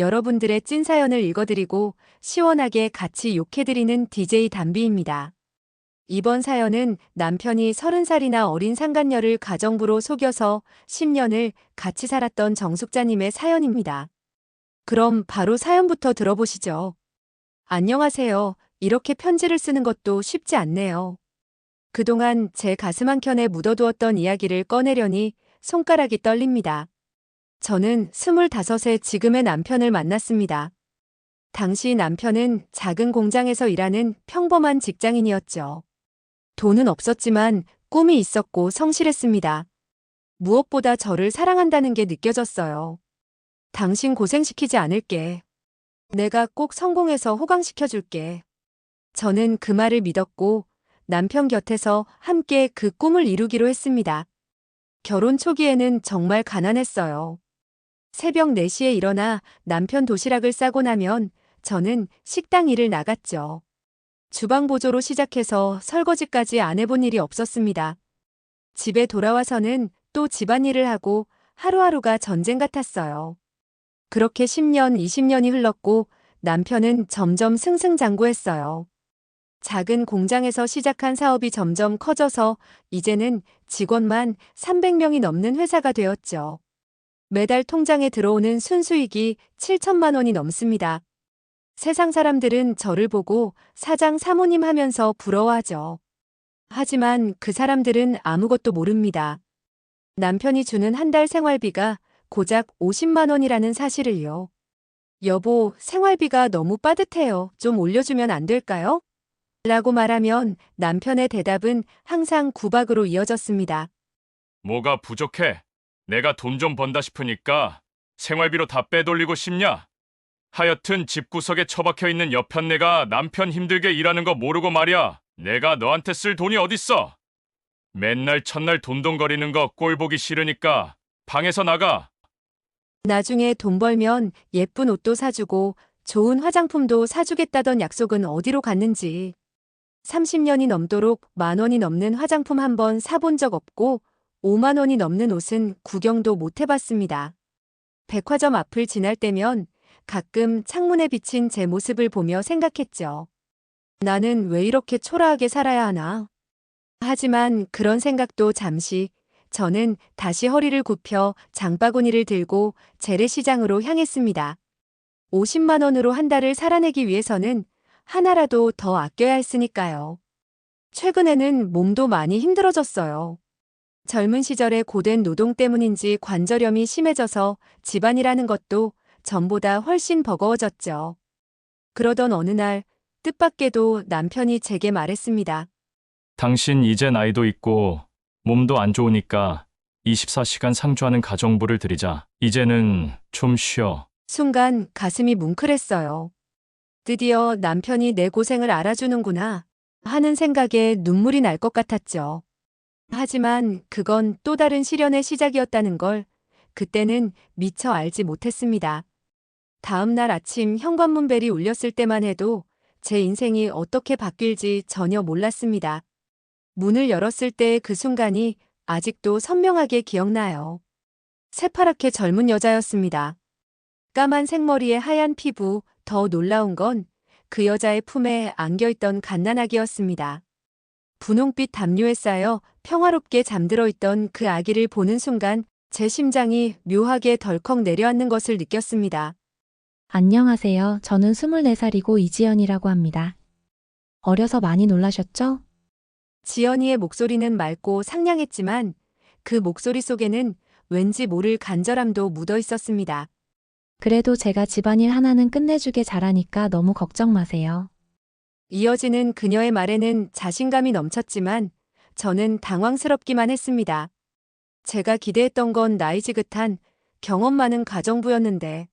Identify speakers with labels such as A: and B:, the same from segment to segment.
A: 여러분들의 찐 사연을 읽어드리고 시원하게 같이 욕해드리는 DJ 담비입니다. 이번 사연은 남편이 30살이나 어린 상간녀를 가정부로 속여서 10년을 같이 살았던 정숙자님의 사연입니다. 그럼 바로 사연부터 들어보시죠. 안녕하세요. 이렇게 편지를 쓰는 것도 쉽지 않네요. 그동안 제 가슴 한켠에 묻어두었던 이야기를 꺼내려니 손가락이 떨립니다. 저는 25세 지금의 남편을 만났습니다. 당시 남편은 작은 공장에서 일하는 평범한 직장인이었죠. 돈은 없었지만 꿈이 있었고 성실했습니다. 무엇보다 저를 사랑한다는 게 느껴졌어요. 당신 고생시키지 않을게. 내가 꼭 성공해서 호강시켜줄게. 저는 그 말을 믿었고 남편 곁에서 함께 그 꿈을 이루기로 했습니다. 결혼 초기에는 정말 가난했어요. 새벽 4시에 일어나 남편 도시락을 싸고 나면 저는 식당 일을 나갔죠. 주방 보조로 시작해서 설거지까지 안 해본 일이 없었습니다. 집에 돌아와서는 또 집안일을 하고 하루하루가 전쟁 같았어요. 그렇게 10년, 20년이 흘렀고 남편은 점점 승승장구했어요. 작은 공장에서 시작한 사업이 점점 커져서 이제는 직원만 300명이 넘는 회사가 되었죠. 매달 통장에 들어오는 순수익이 7천만 원이 넘습니다. 세상 사람들은 저를 보고 사장 사모님 하면서 부러워하죠. 하지만 그 사람들은 아무것도 모릅니다. 남편이 주는 한 달 생활비가 고작 50만 원이라는 사실을요. 여보, 생활비가 너무 빠듯해요. 좀 올려주면 안 될까요? 라고 말하면 남편의 대답은 항상 구박으로 이어졌습니다.
B: 뭐가 부족해? 내가 돈 좀 번다 싶으니까 생활비로 다 빼돌리고 싶냐? 하여튼 집구석에 처박혀 있는 여편네가 남편 힘들게 일하는 거 모르고 말이야. 내가 너한테 쓸 돈이 어딨어? 맨날 첫날 돈돈거리는 거 꼴 보기 싫으니까 방에서 나가.
A: 나중에 돈 벌면 예쁜 옷도 사주고 좋은 화장품도 사주겠다던 약속은 어디로 갔는지. 30년이 넘도록 만 원이 넘는 화장품 한 번 사본 적 없고 5만 원이 넘는 옷은 구경도 못 해봤습니다. 백화점 앞을 지날 때면 가끔 창문에 비친 제 모습을 보며 생각했죠. 나는 왜 이렇게 초라하게 살아야 하나? 하지만 그런 생각도 잠시 저는 다시 허리를 굽혀 장바구니를 들고 재래시장으로 향했습니다. 50만 원으로 한 달을 살아내기 위해서는 하나라도 더 아껴야 했으니까요. 최근에는 몸도 많이 힘들어졌어요. 젊은 시절의 고된 노동 때문인지 관절염이 심해져서 집안이라는 것도 전보다 훨씬 버거워졌죠. 그러던 어느 날 뜻밖에도 남편이 제게 말했습니다.
B: 당신 이제 나이도 있고 몸도 안 좋으니까 24시간 상주하는 가정부를 드리자. 이제는 좀 쉬어.
A: 순간 가슴이 뭉클했어요. 드디어 남편이 내 고생을 알아주는구나 하는 생각에 눈물이 날 것 같았죠. 하지만 그건 또 다른 시련의 시작이었다는 걸 그때는 미처 알지 못했습니다. 다음 날 아침 현관문 벨이 울렸을 때만 해도 제 인생이 어떻게 바뀔지 전혀 몰랐습니다. 문을 열었을 때의 그 순간이 아직도 선명하게 기억나요. 새파랗게 젊은 여자였습니다. 까만 생머리에 하얀 피부, 더 놀라운 건 그 여자의 품에 안겨있던 갓난아기였습니다. 분홍빛 담요에 쌓여 평화롭게 잠들어 있던 그 아기를 보는 순간 제 심장이 묘하게 덜컥 내려앉는 것을 느꼈습니다.
C: 안녕하세요. 저는 24살이고 이지연이라고 합니다. 어려서 많이 놀라셨죠?
A: 지연이의 목소리는 맑고 상냥했지만 그 목소리 속에는 왠지 모를 간절함도 묻어 있었습니다.
C: 그래도 제가 집안일 하나는 끝내주게 잘하니까 너무 걱정 마세요.
A: 이어지는 그녀의 말에는 자신감이 넘쳤지만 저는 당황스럽기만 했습니다. 제가 기대했던 건 나이 지긋한 경험 많은 가정부였는데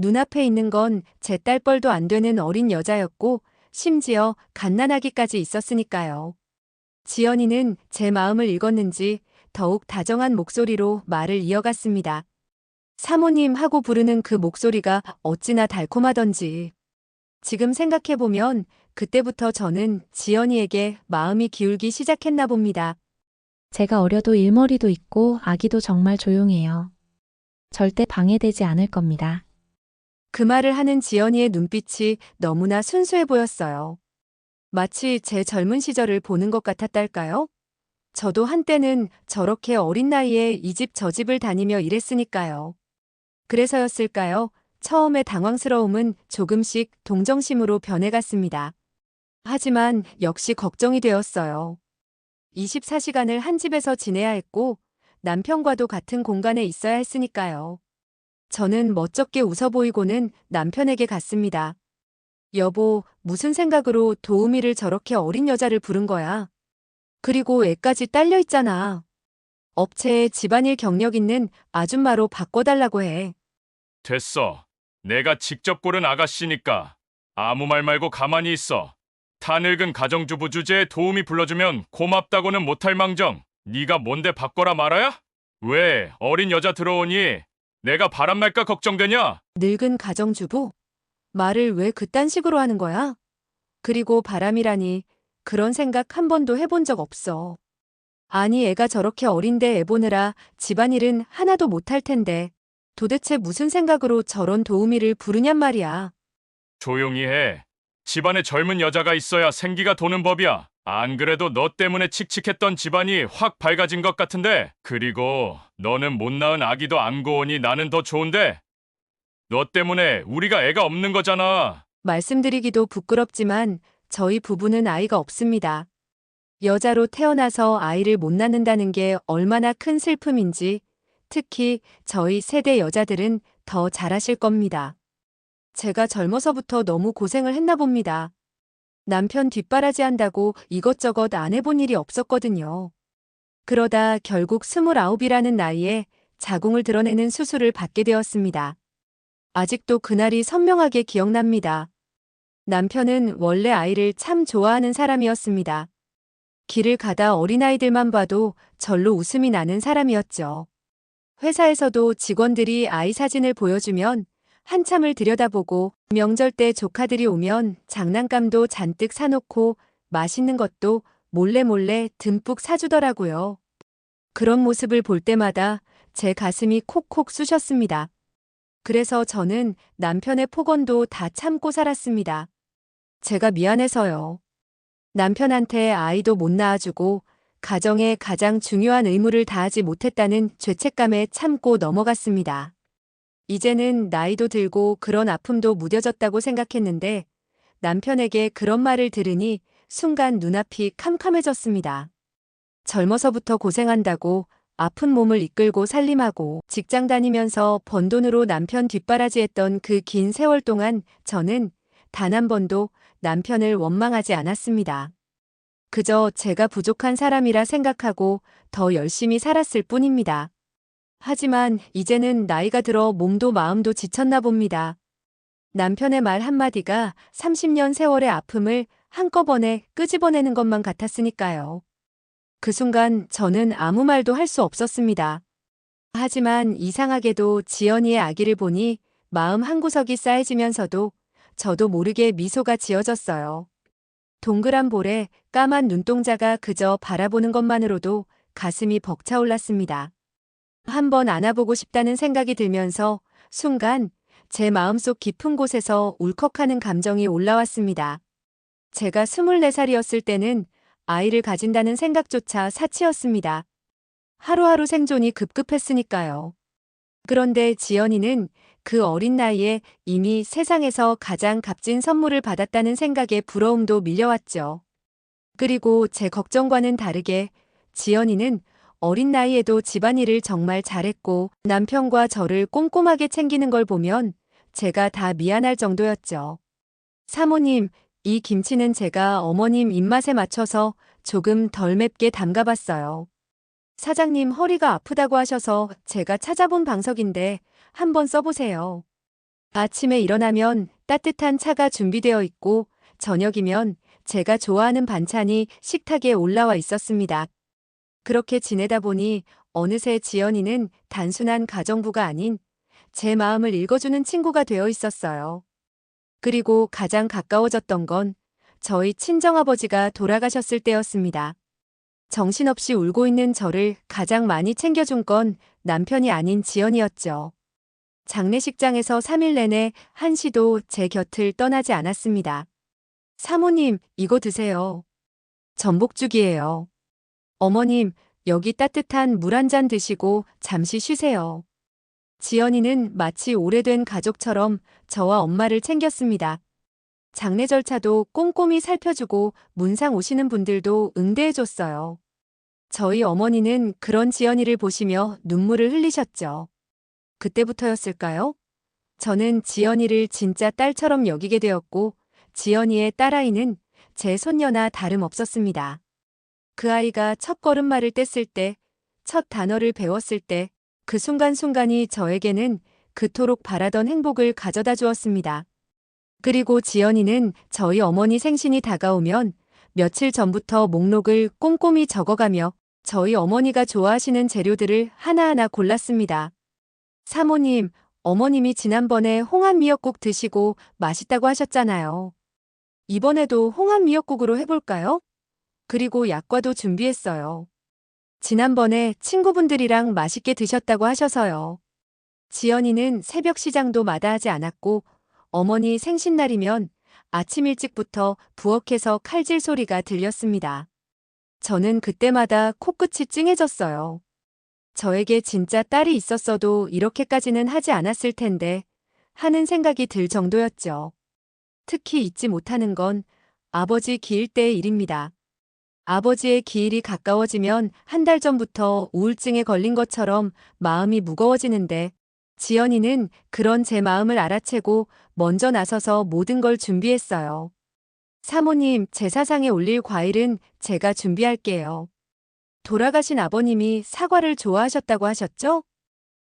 A: 눈앞에 있는 건 제 딸뻘도 안 되는 어린 여자였고 심지어 갓난아기까지 있었으니까요. 지연이는 제 마음을 읽었는지 더욱 다정한 목소리로 말을 이어갔습니다. 사모님 하고 부르는 그 목소리가 어찌나 달콤하던지. 지금 생각해보면 그때부터 저는 지연이에게 마음이 기울기 시작했나 봅니다.
C: 제가 어려도 일머리도 있고 아기도 정말 조용해요. 절대 방해되지 않을 겁니다.
A: 그 말을 하는 지연이의 눈빛이 너무나 순수해 보였어요. 마치 제 젊은 시절을 보는 것 같았달까요? 저도 한때는 저렇게 어린 나이에 이 집 저 집을 다니며 일했으니까요. 그래서였을까요? 처음에 당황스러움은 조금씩 동정심으로 변해갔습니다. 하지만 역시 걱정이 되었어요. 24시간을 한 집에서 지내야 했고 남편과도 같은 공간에 있어야 했으니까요. 저는 멋쩍게 웃어 보이고는 남편에게 갔습니다. 여보, 무슨 생각으로 도우미를 저렇게 어린 여자를 부른 거야? 그리고 애까지 딸려 있잖아. 업체에 집안일 경력 있는 아줌마로 바꿔달라고 해.
B: 됐어. 내가 직접 고른 아가씨니까 아무 말 말고 가만히 있어. 다 늙은 가정주부 주제에 도움이 불러주면 고맙다고는 못할 망정. 네가 뭔데 바꿔라 말아야? 왜 어린 여자 들어오니 내가 바람날까 걱정되냐?
A: 늙은 가정주부? 말을 왜 그딴 식으로 하는 거야? 그리고 바람이라니 그런 생각 한 번도 해본 적 없어. 아니 애가 저렇게 어린데 애 보느라 집안일은 하나도 못할 텐데 도대체 무슨 생각으로 저런 도우미를 부르냔 말이야.
B: 조용히 해. 집안에 젊은 여자가 있어야 생기가 도는 법이야. 안 그래도 너 때문에 칙칙했던 집안이 확 밝아진 것 같은데. 그리고 너는 못 낳은 아기도 안고 오니 나는 더 좋은데. 너 때문에 우리가 애가 없는 거잖아.
A: 말씀드리기도 부끄럽지만 저희 부부는 아이가 없습니다. 여자로 태어나서 아이를 못 낳는다는 게 얼마나 큰 슬픔인지 특히 저희 세대 여자들은 더 잘하실 겁니다. 제가 젊어서부터 너무 고생을 했나 봅니다. 남편 뒷바라지 한다고 이것저것 안 해본 일이 없었거든요. 그러다 결국 스물아홉이라는 나이에 자궁을 드러내는 수술을 받게 되었습니다. 아직도 그날이 선명하게 기억납니다. 남편은 원래 아이를 참 좋아하는 사람이었습니다. 길을 가다 어린아이들만 봐도 절로 웃음이 나는 사람이었죠. 회사에서도 직원들이 아이 사진을 보여주면 한참을 들여다보고 명절 때 조카들이 오면 장난감도 잔뜩 사놓고 맛있는 것도 몰래 몰래 듬뿍 사주더라고요. 그런 모습을 볼 때마다 제 가슴이 콕콕 쑤셨습니다. 그래서 저는 남편의 폭언도 다 참고 살았습니다. 제가 미안해서요. 남편한테 아이도 못 낳아주고 가정의 가장 중요한 의무를 다하지 못했다는 죄책감에 참고 넘어갔습니다. 이제는 나이도 들고 그런 아픔도 무뎌졌다고 생각했는데 남편에게 그런 말을 들으니 순간 눈앞이 캄캄해졌습니다. 젊어서부터 고생한다고 아픈 몸을 이끌고 살림하고 직장 다니면서 번 돈으로 남편 뒷바라지했던 그 긴 세월 동안 저는 단 한 번도 남편을 원망하지 않았습니다. 그저 제가 부족한 사람이라 생각하고 더 열심히 살았을 뿐입니다. 하지만 이제는 나이가 들어 몸도 마음도 지쳤나 봅니다. 남편의 말 한마디가 30년 세월의 아픔을 한꺼번에 끄집어내는 것만 같았으니까요. 그 순간 저는 아무 말도 할 수 없었습니다. 하지만 이상하게도 지연이의 아기를 보니 마음 한구석이 쌓여지면서도 저도 모르게 미소가 지어졌어요. 동그란 볼에 까만 눈동자가 그저 바라보는 것만으로도 가슴이 벅차올랐습니다. 한번 안아보고 싶다는 생각이 들면서 순간 제 마음속 깊은 곳에서 울컥하는 감정이 올라왔습니다. 제가 24살이었을 때는 아이를 가진다는 생각조차 사치였습니다. 하루하루 생존이 급급했으니까요. 그런데 지연이는 그 어린 나이에 이미 세상에서 가장 값진 선물을 받았다는 생각에 부러움도 밀려왔죠. 그리고 제 걱정과는 다르게 지연이는 어린 나이에도 집안일을 정말 잘했고 남편과 저를 꼼꼼하게 챙기는 걸 보면 제가 다 미안할 정도였죠. 사모님, 이 김치는 제가 어머님 입맛에 맞춰서 조금 덜 맵게 담가봤어요. 사장님 허리가 아프다고 하셔서 제가 찾아본 방석인데 한번 써보세요. 아침에 일어나면 따뜻한 차가 준비되어 있고 저녁이면 제가 좋아하는 반찬이 식탁에 올라와 있었습니다. 그렇게 지내다 보니 어느새 지연이는 단순한 가정부가 아닌 제 마음을 읽어주는 친구가 되어 있었어요. 그리고 가장 가까워졌던 건 저희 친정아버지가 돌아가셨을 때였습니다. 정신없이 울고 있는 저를 가장 많이 챙겨준 건 남편이 아닌 지연이었죠. 장례식장에서 3일 내내 한시도 제 곁을 떠나지 않았습니다. 사모님, 이거 드세요. 전복죽이에요. 어머님, 여기 따뜻한 물 한 잔 드시고 잠시 쉬세요. 지연이는 마치 오래된 가족처럼 저와 엄마를 챙겼습니다. 장례 절차도 꼼꼼히 살펴주고 문상 오시는 분들도 응대해줬어요. 저희 어머니는 그런 지연이를 보시며 눈물을 흘리셨죠. 그때부터였을까요? 저는 지연이를 진짜 딸처럼 여기게 되었고, 지연이의 딸아이는 제 손녀나 다름없었습니다. 그 아이가 첫 걸음마를 뗐을 때, 첫 단어를 배웠을 때, 그 순간순간이 저에게는 그토록 바라던 행복을 가져다 주었습니다. 그리고 지연이는 저희 어머니 생신이 다가오면 며칠 전부터 목록을 꼼꼼히 적어가며 저희 어머니가 좋아하시는 재료들을 하나하나 골랐습니다. 사모님, 어머님이 지난번에 홍합 미역국 드시고 맛있다고 하셨잖아요. 이번에도 홍합 미역국으로 해볼까요? 그리고 약과도 준비했어요. 지난번에 친구분들이랑 맛있게 드셨다고 하셔서요. 지연이는 새벽 시장도 마다하지 않았고 어머니 생신날이면 아침 일찍부터 부엌에서 칼질 소리가 들렸습니다. 저는 그때마다 코끝이 찡해졌어요. 저에게 진짜 딸이 있었어도 이렇게까지는 하지 않았을 텐데 하는 생각이 들 정도였죠. 특히 잊지 못하는 건 아버지 기일 때의 일입니다. 아버지의 기일이 가까워지면 한 달 전부터 우울증에 걸린 것처럼 마음이 무거워지는데 지연이는 그런 제 마음을 알아채고 먼저 나서서 모든 걸 준비했어요. 사모님, 제사상에 올릴 과일은 제가 준비할게요. 돌아가신 아버님이 사과를 좋아하셨다고 하셨죠?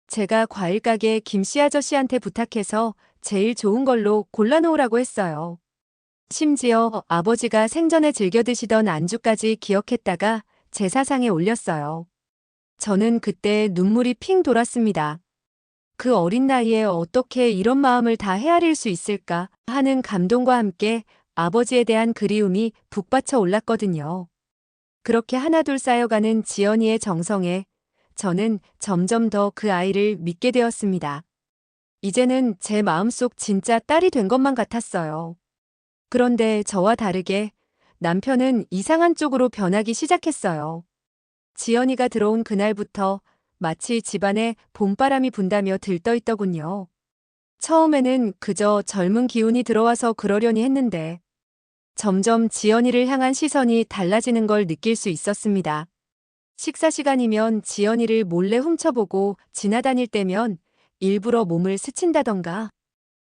A: 제가 과일 가게 김씨 아저씨한테 부탁해서 제일 좋은 걸로 골라놓으라고 했어요. 심지어 아버지가 생전에 즐겨 드시던 안주까지 기억했다가 제 사상에 올렸어요. 저는 그때 눈물이 핑 돌았습니다. 그 어린 나이에 어떻게 이런 마음을 다 헤아릴 수 있을까 하는 감동과 함께 아버지에 대한 그리움이 북받쳐 올랐거든요. 그렇게 하나둘 쌓여가는 지연이의 정성에 저는 점점 더 그 아이를 믿게 되었습니다. 이제는 제 마음속 진짜 딸이 된 것만 같았어요. 그런데 저와 다르게 남편은 이상한 쪽으로 변하기 시작했어요. 지연이가 들어온 그날부터 마치 집안에 봄바람이 분다며 들떠있더군요. 처음에는 그저 젊은 기운이 들어와서 그러려니 했는데 점점 지연이를 향한 시선이 달라지는 걸 느낄 수 있었습니다. 식사 시간이면 지연이를 몰래 훔쳐보고 지나다닐 때면 일부러 몸을 스친다던가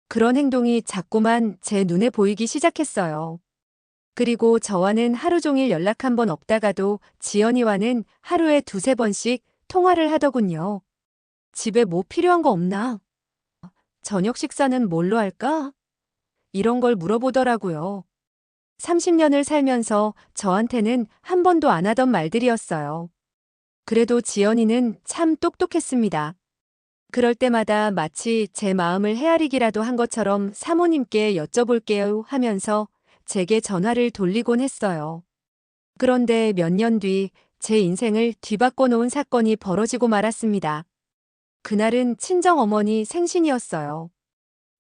A: 그런 행동이 자꾸만 제 눈에 보이기 시작했어요. 그리고 저와는 하루 종일 연락 한 번 없다가도 지연이와는 하루에 두세 번씩 통화를 하더군요. 집에 뭐 필요한 거 없나? 저녁 식사는 뭘로 할까? 이런 걸 물어보더라고요. 30년을 살면서 저한테는 한 번도 안 하던 말들이었어요. 그래도 지연이는 참 똑똑했습니다. 그럴 때마다 마치 제 마음을 헤아리기라도 한 것처럼 사모님께 여쭤볼게요 하면서 제게 전화를 돌리곤 했어요. 그런데 몇 년 뒤 제 인생을 뒤바꿔 놓은 사건이 벌어지고 말았습니다. 그날은 친정 어머니 생신이었어요.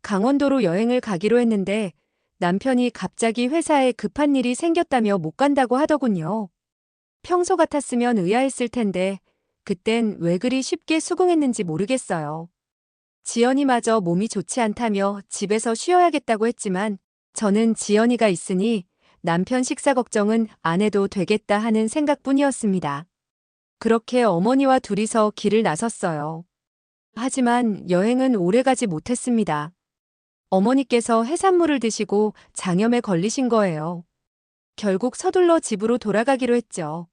A: 강원도로 여행을 가기로 했는데 남편이 갑자기 회사에 급한 일이 생겼다며 못 간다고 하더군요. 평소 같았으면 의아했을 텐데 그땐 왜 그리 쉽게 수긍했는지 모르겠어요. 지연이마저 몸이 좋지 않다며 집에서 쉬어야겠다고 했지만 저는 지연이가 있으니 남편 식사 걱정은 안 해도 되겠다 하는 생각뿐이었습니다. 그렇게 어머니와 둘이서 길을 나섰어요. 하지만 여행은 오래가지 못했습니다. 어머니께서 해산물을 드시고 장염에 걸리신 거예요. 결국 서둘러 집으로 돌아가기로 했죠.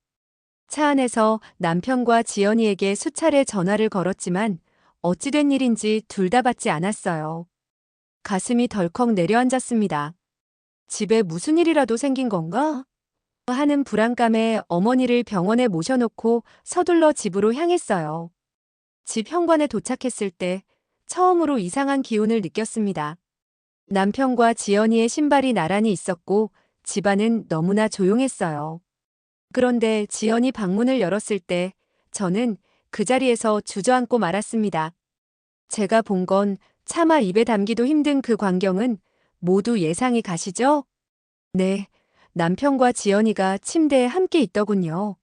A: 차 안에서 남편과 지연이에게 수차례 전화를 걸었지만 어찌된 일인지 둘 다 받지 않았어요. 가슴이 덜컥 내려앉았습니다. 집에 무슨 일이라도 생긴 건가? 하는 불안감에 어머니를 병원에 모셔놓고 서둘러 집으로 향했어요. 집 현관에 도착했을 때 처음으로 이상한 기운을 느꼈습니다. 남편과 지연이의 신발이 나란히 있었고 집안은 너무나 조용했어요. 그런데 지연이 방문을 열었을 때 저는 그 자리에서 주저앉고 말았습니다. 제가 본 건 차마 입에 담기도 힘든 그 광경은 모두 예상이 가시죠? 네, 남편과 지연이가 침대에 함께 있더군요.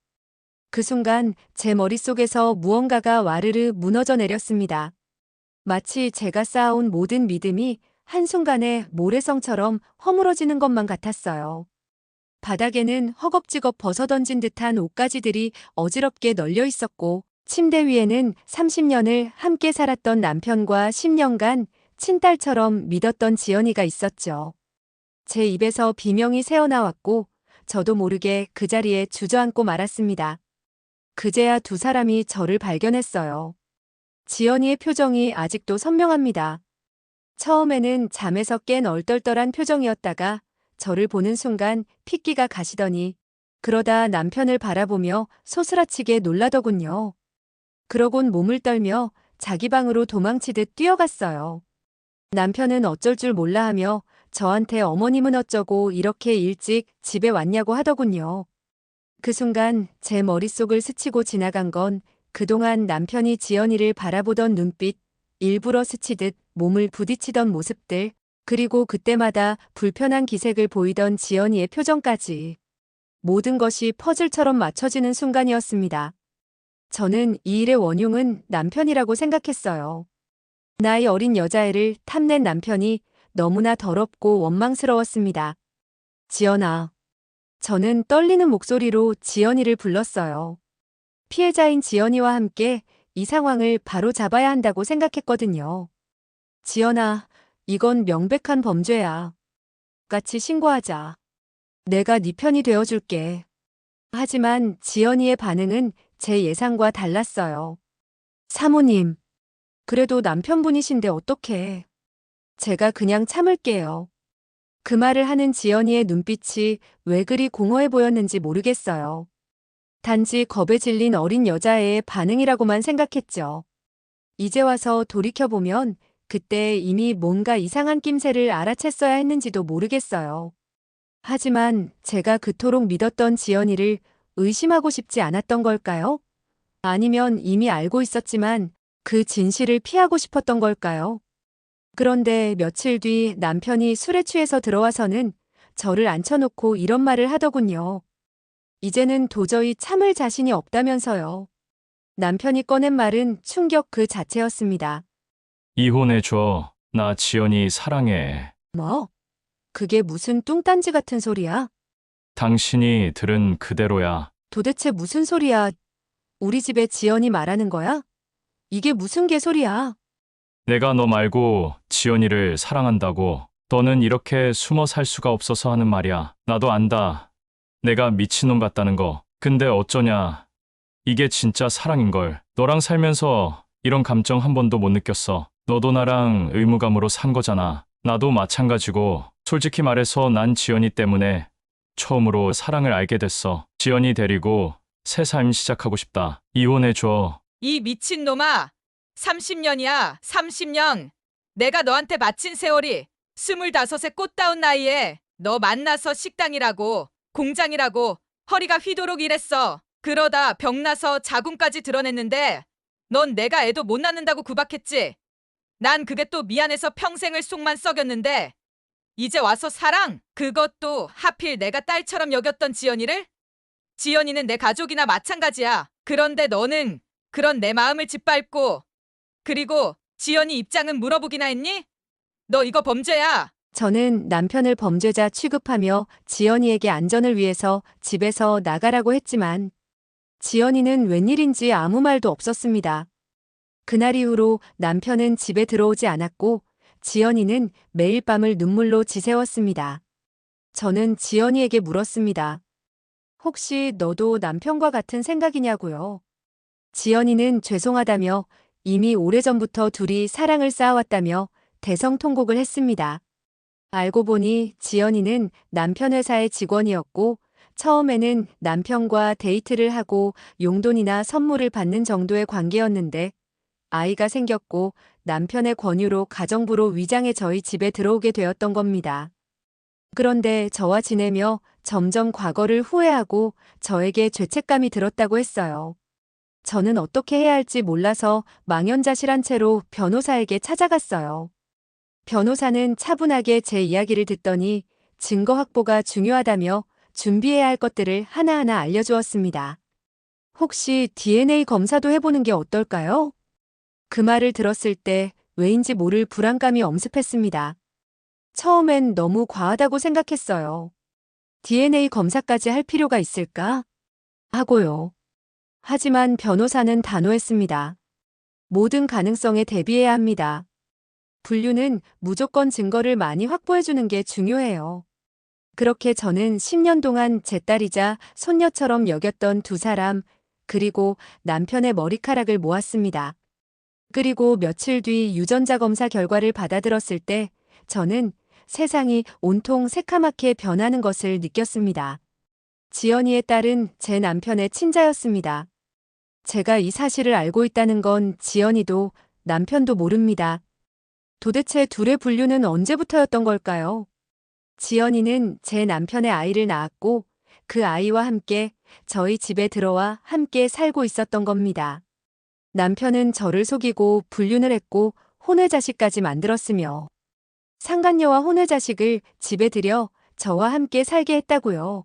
A: 그 순간 제 머릿속에서 무언가가 와르르 무너져 내렸습니다. 마치 제가 쌓아온 모든 믿음이 한순간에 모래성처럼 허물어지는 것만 같았어요. 바닥에는 허겁지겁 벗어던진 듯한 옷가지들이 어지럽게 널려 있었고, 침대 위에는 30년을 함께 살았던 남편과 10년간 친딸처럼 믿었던 지연이가 있었죠. 제 입에서 비명이 새어나왔고, 저도 모르게 그 자리에 주저앉고 말았습니다. 그제야 두 사람이 저를 발견했어요. 지연이의 표정이 아직도 선명합니다. 처음에는 잠에서 깬 얼떨떨한 표정이었다가 저를 보는 순간 핏기가 가시더니 그러다 남편을 바라보며 소스라치게 놀라더군요. 그러곤 몸을 떨며 자기 방으로 도망치듯 뛰어갔어요. 남편은 어쩔 줄 몰라 하며 저한테 어머님은 어쩌고 이렇게 일찍 집에 왔냐고 하더군요. 그 순간 제 머릿속을 스치고 지나간 건 그동안 남편이 지연이를 바라보던 눈빛, 일부러 스치듯 몸을 부딪히던 모습들, 그리고 그때마다 불편한 기색을 보이던 지연이의 표정까지. 모든 것이 퍼즐처럼 맞춰지는 순간이었습니다. 저는 이 일의 원흉은 남편이라고 생각했어요. 나이 어린 여자애를 탐낸 남편이 너무나 더럽고 원망스러웠습니다. 지연아. 저는 떨리는 목소리로 지연이를 불렀어요. 피해자인 지연이와 함께 이 상황을 바로 잡아야 한다고 생각했거든요. 지연아, 이건 명백한 범죄야. 같이 신고하자. 내가 네 편이 되어줄게. 하지만 지연이의 반응은 제 예상과 달랐어요. 사모님, 그래도 남편분이신데 어떡해. 제가 그냥 참을게요. 그 말을 하는 지연이의 눈빛이 왜 그리 공허해 보였는지 모르겠어요. 단지 겁에 질린 어린 여자애의 반응이라고만 생각했죠. 이제 와서 돌이켜보면 그때 이미 뭔가 이상한 낌새를 알아챘어야 했는지도 모르겠어요. 하지만 제가 그토록 믿었던 지연이를 의심하고 싶지 않았던 걸까요? 아니면 이미 알고 있었지만 그 진실을 피하고 싶었던 걸까요? 그런데 며칠 뒤 남편이 술에 취해서 들어와서는 저를 앉혀놓고 이런 말을 하더군요. 이제는 도저히 참을 자신이 없다면서요. 남편이 꺼낸 말은 충격 그 자체였습니다.
B: 이혼해줘. 나 지연이 사랑해.
A: 뭐? 그게 무슨 뚱딴지 같은 소리야?
B: 당신이 들은 그대로야.
A: 도대체 무슨 소리야? 우리 집에 지연이 말하는 거야? 이게 무슨 개소리야?
B: 내가 너 말고 지연이를 사랑한다고. 너는 이렇게 숨어 살 수가 없어서 하는 말이야. 나도 안다. 내가 미친놈 같다는 거. 근데 어쩌냐. 이게 진짜 사랑인걸. 너랑 살면서 이런 감정 한 번도 못 느꼈어. 너도 나랑 의무감으로 산 거잖아. 나도 마찬가지고. 솔직히 말해서 난 지연이 때문에 처음으로 사랑을 알게 됐어. 지연이 데리고 새 삶 시작하고 싶다. 이혼해줘.
D: 이 미친놈아! 30년이야, 30년! 내가 너한테 바친 세월이 스물다섯의 꽃다운 나이에 너 만나서 식당이라고, 공장이라고 허리가 휘도록 일했어. 그러다 병나서 자궁까지 드러냈는데 넌 내가 애도 못 낳는다고 구박했지. 난 그게 또 미안해서 평생을 속만 썩였는데 이제 와서 사랑? 그것도 하필 내가 딸처럼 여겼던 지연이를? 지연이는 내 가족이나 마찬가지야. 그런데 너는 그런 내 마음을 짓밟고 그리고 지연이 입장은 물어보기나 했니? 너 이거 범죄야.
A: 저는 남편을 범죄자 취급하며 지연이에게 안전을 위해서 집에서 나가라고 했지만 지연이는 웬일인지 아무 말도 없었습니다. 그날 이후로 남편은 집에 들어오지 않았고 지연이는 매일 밤을 눈물로 지새웠습니다. 저는 지연이에게 물었습니다. 혹시 너도 남편과 같은 생각이냐고요? 지연이는 죄송하다며 이미 오래전부터 둘이 사랑을 쌓아왔다며 대성통곡을 했습니다. 알고 보니 지연이는 남편 회사의 직원이었고 처음에는 남편과 데이트를 하고 용돈이나 선물을 받는 정도의 관계였는데 아이가 생겼고 남편의 권유로 가정부로 위장해 저희 집에 들어오게 되었던 겁니다. 그런데 저와 지내며 점점 과거를 후회하고 저에게 죄책감이 들었다고 했어요. 저는 어떻게 해야 할지 몰라서 망연자실한 채로 변호사에게 찾아갔어요. 변호사는 차분하게 제 이야기를 듣더니 증거 확보가 중요하다며 준비해야 할 것들을 하나하나 알려주었습니다. 혹시 DNA 검사도 해보는 게 어떨까요? 그 말을 들었을 때 왜인지 모를 불안감이 엄습했습니다. 처음엔 너무 과하다고 생각했어요. DNA 검사까지 할 필요가 있을까? 하고요. 하지만 변호사는 단호했습니다. 모든 가능성에 대비해야 합니다. 분류는 무조건 증거를 많이 확보해주는 게 중요해요. 그렇게 저는 10년 동안 제 딸이자 손녀처럼 여겼던 두 사람, 그리고 남편의 머리카락을 모았습니다. 그리고 며칠 뒤 유전자 검사 결과를 받아들었을 때 저는 세상이 온통 새카맣게 변하는 것을 느꼈습니다. 지연이의 딸은 제 남편의 친자였습니다. 제가 이 사실을 알고 있다는 건 지연이도 남편도 모릅니다. 도대체 둘의 분류는 언제부터였던 걸까요? 지연이는 제 남편의 아이를 낳았고 그 아이와 함께 저희 집에 들어와 함께 살고 있었던 겁니다. 남편은 저를 속이고 불륜을 했고 혼외자식까지 만들었으며 상간녀와 혼외자식을 집에 들여 저와 함께 살게 했다고요.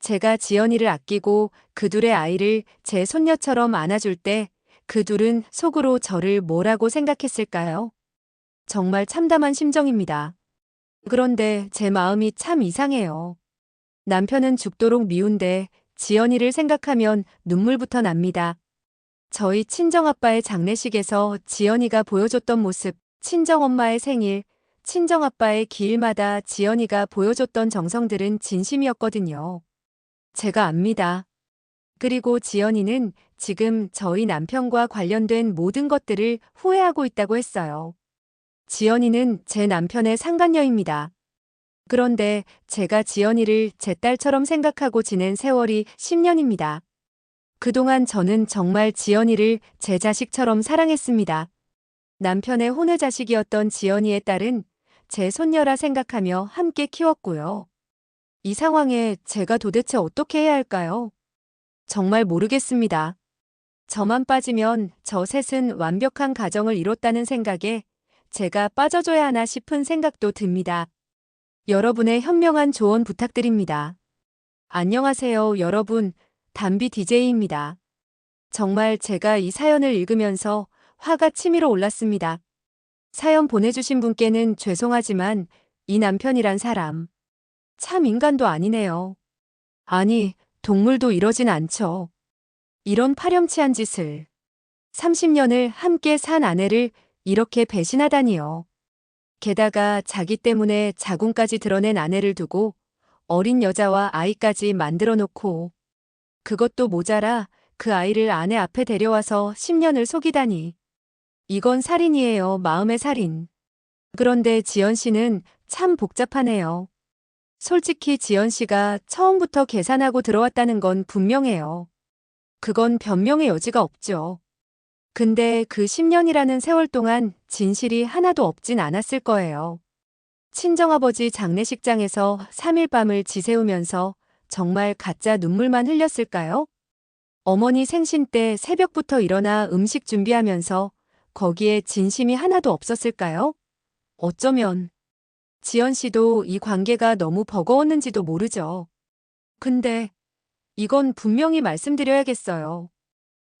A: 제가 지연이를 아끼고 그 둘의 아이를 제 손녀처럼 안아줄 때 그 둘은 속으로 저를 뭐라고 생각했을까요? 정말 참담한 심정입니다. 그런데 제 마음이 참 이상해요. 남편은 죽도록 미운데 지연이를 생각하면 눈물부터 납니다. 저희 친정아빠의 장례식에서 지연이가 보여줬던 모습, 친정엄마의 생일, 친정아빠의 기일마다 지연이가 보여줬던 정성들은 진심이었거든요. 제가 압니다. 그리고 지연이는 지금 저희 남편과 관련된 모든 것들을 후회하고 있다고 했어요. 지연이는 제 남편의 상간녀입니다. 그런데 제가 지연이를 제 딸처럼 생각하고 지낸 세월이 10년입니다. 그동안 저는 정말 지연이를 제 자식처럼 사랑했습니다. 남편의 혼외자식이었던 지연이의 딸은 제 손녀라 생각하며 함께 키웠고요. 이 상황에 제가 도대체 어떻게 해야 할까요? 정말 모르겠습니다. 저만 빠지면 저 셋은 완벽한 가정을 이뤘다는 생각에 제가 빠져줘야 하나 싶은 생각도 듭니다. 여러분의 현명한 조언 부탁드립니다. 안녕하세요, 여러분. 담비 DJ입니다. 정말 제가 이 사연을 읽으면서 화가 치밀어 올랐습니다. 사연 보내주신 분께는 죄송하지만 이 남편이란 사람. 참 인간도 아니네요. 아니, 동물도 이러진 않죠. 이런 파렴치한 짓을. 30년을 함께 산 아내를 이렇게 배신하다니요. 게다가 자기 때문에 자궁까지 드러낸 아내를 두고 어린 여자와 아이까지 만들어 놓고 그것도 모자라 그 아이를 아내 앞에 데려와서 10년을 속이다니. 이건 살인이에요, 마음의 살인. 그런데 지연 씨는 참 복잡하네요. 솔직히 지연 씨가 처음부터 계산하고 들어왔다는 건 분명해요. 그건 변명의 여지가 없죠. 근데 그 10년이라는 세월 동안 진실이 하나도 없진 않았을 거예요. 친정아버지 장례식장에서 3일 밤을 지새우면서 정말 가짜 눈물만 흘렸을까요? 어머니 생신 때 새벽부터 일어나 음식 준비하면서 거기에 진심이 하나도 없었을까요? 어쩌면 지연 씨도 이 관계가 너무 버거웠는지도 모르죠. 근데 이건 분명히 말씀드려야겠어요.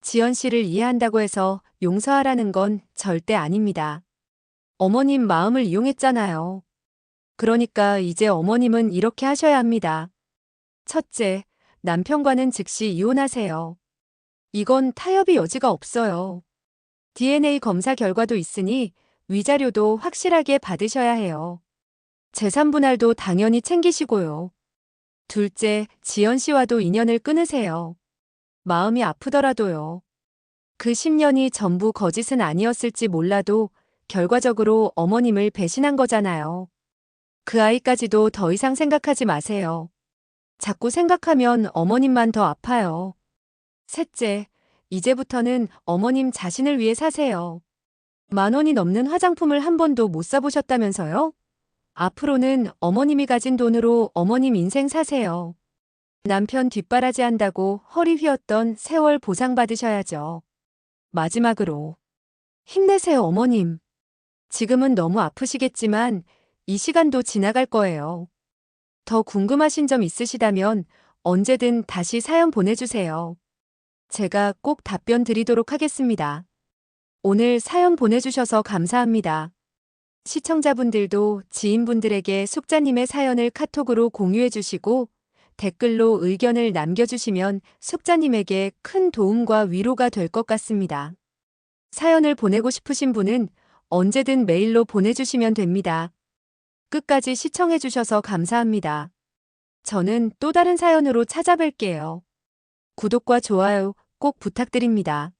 A: 지연 씨를 이해한다고 해서 용서하라는 건 절대 아닙니다. 어머님 마음을 이용했잖아요. 그러니까 이제 어머님은 이렇게 하셔야 합니다. 첫째, 남편과는 즉시 이혼하세요. 이건 타협의 여지가 없어요. DNA 검사 결과도 있으니 위자료도 확실하게 받으셔야 해요. 재산 분할도 당연히 챙기시고요. 둘째, 지연 씨와도 인연을 끊으세요. 마음이 아프더라도요. 그 10년이 전부 거짓은 아니었을지 몰라도 결과적으로 어머님을 배신한 거잖아요. 그 아이까지도 더 이상 생각하지 마세요. 자꾸 생각하면 어머님만 더 아파요. 셋째, 이제부터는 어머님 자신을 위해 사세요. 만 원이 넘는 화장품을 한 번도 못 사보셨다면서요? 앞으로는 어머님이 가진 돈으로 어머님 인생 사세요. 남편 뒷바라지 한다고 허리 휘었던 세월 보상받으셔야죠. 마지막으로. 힘내세요, 어머님. 지금은 너무 아프시겠지만 이 시간도 지나갈 거예요. 더 궁금하신 점 있으시다면 언제든 다시 사연 보내주세요. 제가 꼭 답변 드리도록 하겠습니다. 오늘 사연 보내주셔서 감사합니다. 시청자분들도 지인분들에게 숙자님의 사연을 카톡으로 공유해주시고 댓글로 의견을 남겨주시면 숙자님에게 큰 도움과 위로가 될 것 같습니다. 사연을 보내고 싶으신 분은 언제든 메일로 보내주시면 됩니다. 끝까지 시청해주셔서 감사합니다. 저는 또 다른 사연으로 찾아뵐게요. 구독과 좋아요 꼭 부탁드립니다.